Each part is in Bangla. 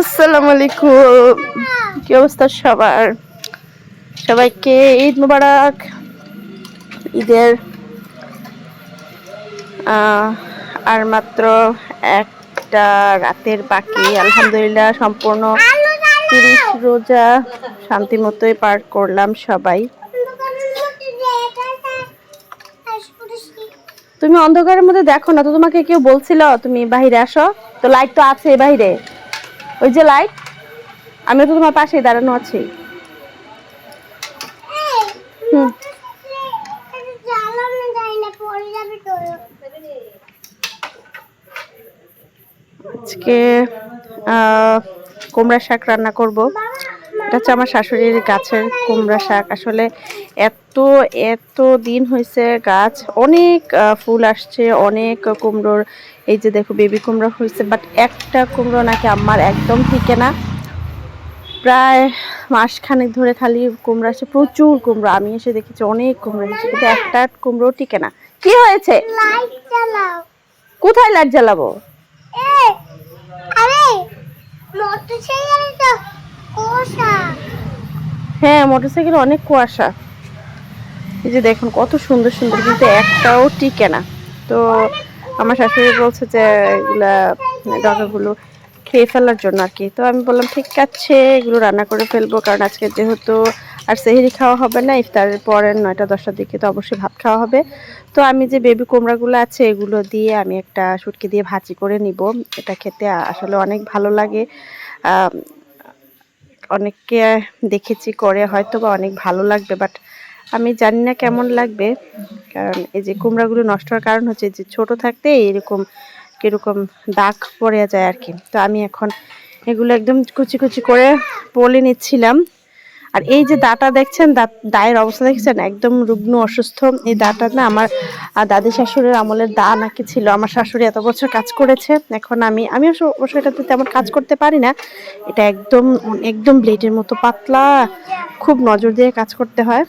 আসসালামু আলাইকুম। কি অবস্থা সবার? সবাইকে ঈদ মুবারক। ঈদের আর মাত্র একটা রাতের বাকি। আলহামদুলিল্লাহ সম্পূর্ণ তিরিশ রোজা শান্তি মতোই পার করলাম সবাই। তুমি অন্ধকারের মধ্যে দেখো না, তো তোমাকে কেউ বলছিল, তুমি বাইরে আসো। তো লাইট তো আছে বাইরে। ওই যে লাইট, আমি তো তোমার পাশেই দাঁড়ানো আছি। আজকে কুমড়া শাক রান্না করব। এটা হচ্ছে আমার শাশুড়ির গাছের কুমড়া শাক। আসলে এত এত দিন হয়েছে গাছ, অনেক ফুল আসছে, অনেক কুমড়োর এই যে দেখো বেবি কুমড়ো হয়েছে বাট একটা কুমড়ো নাকি আমার একদম ঠিকে না। প্রায় মাসখানেক ধরে খালি কুমড়ো আসছে প্রচুর কুমড়ো। আমি এসে দেখেছি অনেক কুমড়ো এসেছে কিন্তু একটা কুমড়ো টিকে না। কি হয়েছে? কোথায় লাইট জ্বালাবো? হ্যাঁ মোটরসাইকেল অনেক কুয়াশা। এই যে দেখুন কত সুন্দর সুন্দর কিন্তু একটাও টিকে না। তো আমার শাশুড়ি বলছে যে, এগুলা ডগাগুলো খেয়ে ফেলার জন্য আর কি। তো আমি বললাম, ঠিক আছে, এগুলো রান্না করে ফেলব, কারণ আজকে যেহেতু আর সেহেরি খাওয়া হবে না ইফতারের পরে নয়টা, দশটার দিকে তো অবশ্যই ভাত খাওয়া হবে। তো আমি যে বেবি কুমড়াগুলো আছে, এগুলো দিয়ে আমি একটা শুটকি দিয়ে ভাজি করে নিব। এটা খেতে আসলে অনেক ভালো লাগে। অনেককে দেখেছি করে হয়তো বা অনেক ভালো লাগবে, বাট আমি জানি না কেমন লাগবে, কারণ এই যে কুমড়াগুলো নষ্ট হওয়ার কারণ হচ্ছে যে ছোট থাকতে এরকম কীরকম দাগ পড়ে যায় আর কি তো আমি এখন এগুলো একদম কুচি কুচি করে পলে নিচ্ছিলাম। আর এই যে দাটা দেখছেন দায়ের অবস্থা দেখছেন? একদম রুগ্ন, অসুস্থ। এই দাটা না আমার দাদি শাশুড়ির আমলের দা নাকি ছিল। আমার শাশুড়ি এত বছর কাজ করেছে, এখন আমি আমি অবশ্য এটাতে তেমন কাজ করতে পারি না। এটা একদম একদম ব্লেডের মতো পাতলা, খুব নজর দিয়ে কাজ করতে হয়।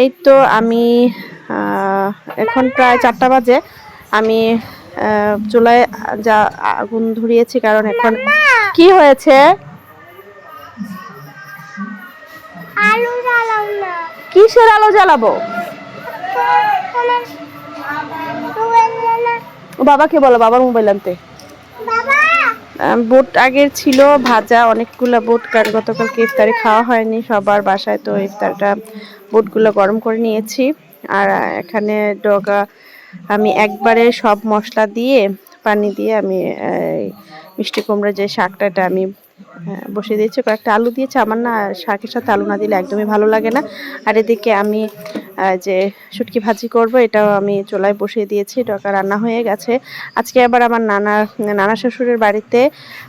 এই তো আমি এখন প্রায় চারটা বাজে। আমি চুলায় যা আগুন ধরিয়েছি কারণ এখন কি হয়েছে? কিসের আলো জ্বালাবো? ও বাবাকে বলো বাবার মোবাইল আনতে। বুট আগের ছিল, ভাজা, অনেকগুলো বোট। কারণ গতকালকে ইফতারি খাওয়া হয়নি, সবার বাসায় তো ইফতারটা বোটগুলো গরম করে নিয়েছি। আর এখানে ডগা, আমি একবারে সব মশলা দিয়ে, পানি দিয়ে আমি মিষ্টি কুমড়া যে শাকটাটা আমি বসিয়ে দিয়েছি। কয়েকটা আলু দিয়েছে। আমার না শাকের সাথে আলু না দিলে একদমই ভালো লাগে না। আর এদিকে আমি যে শুটকি ভাজি করব, এটাও আমি চুলায় বসিয়ে দিয়েছি। ডকা রান্না হয়ে গেছে। আজকে আবার আমার নানা নানা শ্বশুরের বাড়িতে,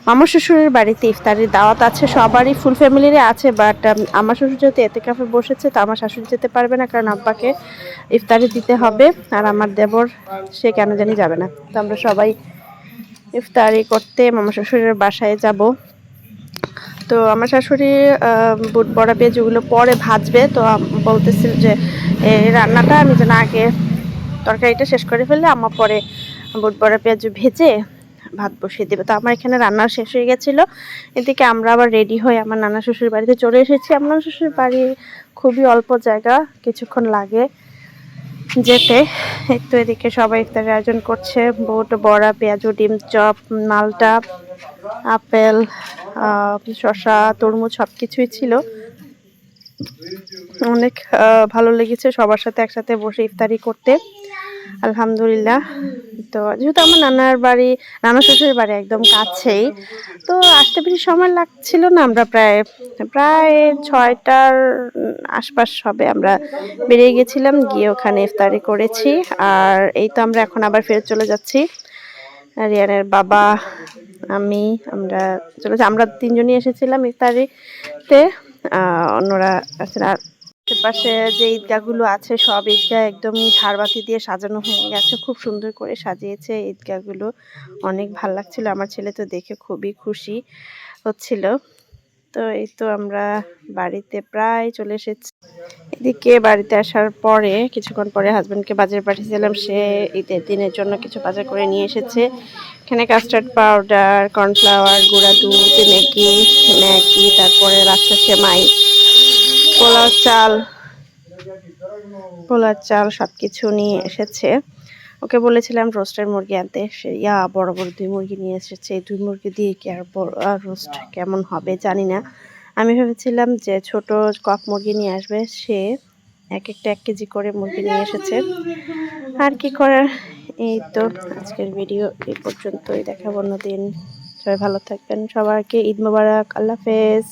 মামা শ্বশুরের বাড়িতে ইফতারির দাওয়াত আছে। সবারই ফুল ফ্যামিলিরই আছে বাট আমার শ্বশুর যেহেতু এতে কাফে বসেছে, তো আমার শাশুড়ি যেতে পারবে না, কারণ আব্বাকে ইফতারি দিতে হবে। আর আমার দেবর, সে কেন জানি যাবে না। তো আমরা সবাই ইফতারি করতে মামা শ্বশুরের বাসায় যাব। তো আমার শাশুড়ি বুট বড়া পেঁয়াজগুলো পরে ভাজবে। তো বলতেছিল যে রান্নাটা আমি যেন আগে তরকারিটা শেষ করে ফেললে আমার পরে বুট বড়া পেঁয়াজ ভেজে ভাত বসিয়ে দেবে। তো আমার এখানে রান্না শেষ হয়ে গেছিল। এদিকে আমরা আবার রেডি হয়ে আমার নানা শ্বশুর বাড়িতে চলে এসেছি। আমার শ্বশুর বাড়ি খুবই অল্প জায়গা, কিছুক্ষণ লাগে যেতে। একটু এদিকে সবাই ইফতারের আয়োজন করছে। বুট, বড়া, পেঁয়াজু, ডিম, চপ, মালটা আপেল শসা, তরমুজ সব কিছুই ছিল। অনেক ভালো লেগেছে সবার সাথে একসাথে বসে ইফতারি করতে। আলহামদুলিল্লাহ। তো যেহেতু আমার নানার বাড়ি, নানা শ্বশুরের বাড়ি একদম কাছেই, তো আসতে বেশি সময় লাগছিল না। আমরা প্রায় প্রায় ছয়টার আশপাশ হবে আমরা বেরিয়ে গেছিলাম, গিয়ে ওখানে ইফতারি করেছি। আর এই তো আমরা এখন আবার ফেরত চলে যাচ্ছি। রিয়ানের বাবা আমি, আমরা চলে আমরা তিনজনই এসেছিলাম ইফতারিতে। অন্যরা আশেপাশে যে ঈদগাহগুলো আছে, সব ঈদগাহ একদম ঝাড়বাতি দিয়ে সাজানো হয়ে গেছে। খুব সুন্দর করে সাজিয়েছে ঈদগাহগুলো। অনেক ভালো লাগছিল। আমার ছেলে তো দেখে খুবই খুশি হচ্ছিল। তো এই তো আমরা বাড়িতে প্রায় চলে এসেছি। এদিকে বাড়িতে আসার পরে, কিছুক্ষণ পরে হাজব্যান্ডকে বাজারে পাঠিয়েছিলাম। সে ঈদের দিনের জন্য কিছু বাজার করে নিয়ে এসেছে। এখানে কাস্টার্ড পাউডার কর্নফ্লাওয়ার গুঁড়া দুধ, ম্যাগি ম্যাগি, তারপরে লাচ্ছা সেমাই, পোলাও চাল পোলার চাল সব কিছু নিয়ে এসেছে। ওকে বলেছিলাম রোস্টের মুরগি আনতে। সে, ইয়া, বড় বড় দুই মুরগি নিয়ে এসেছে। এই দুই মুরগি দিয়ে কি আর রোস্ট কেমন হবে জানি না। আমি ভেবেছিলাম যে ছোট কক মুরগি নিয়ে আসবে। সে এক একটা এক কেজি করে মুরগি নিয়ে এসেছে। আর কি করার? এই তো আজকের ভিডিও এই পর্যন্তই। দেখাবো অন্যদিন। সবাই ভালো থাকবেন। সবাইকে ঈদ মোবারক। আল্লাহ হাফেজ।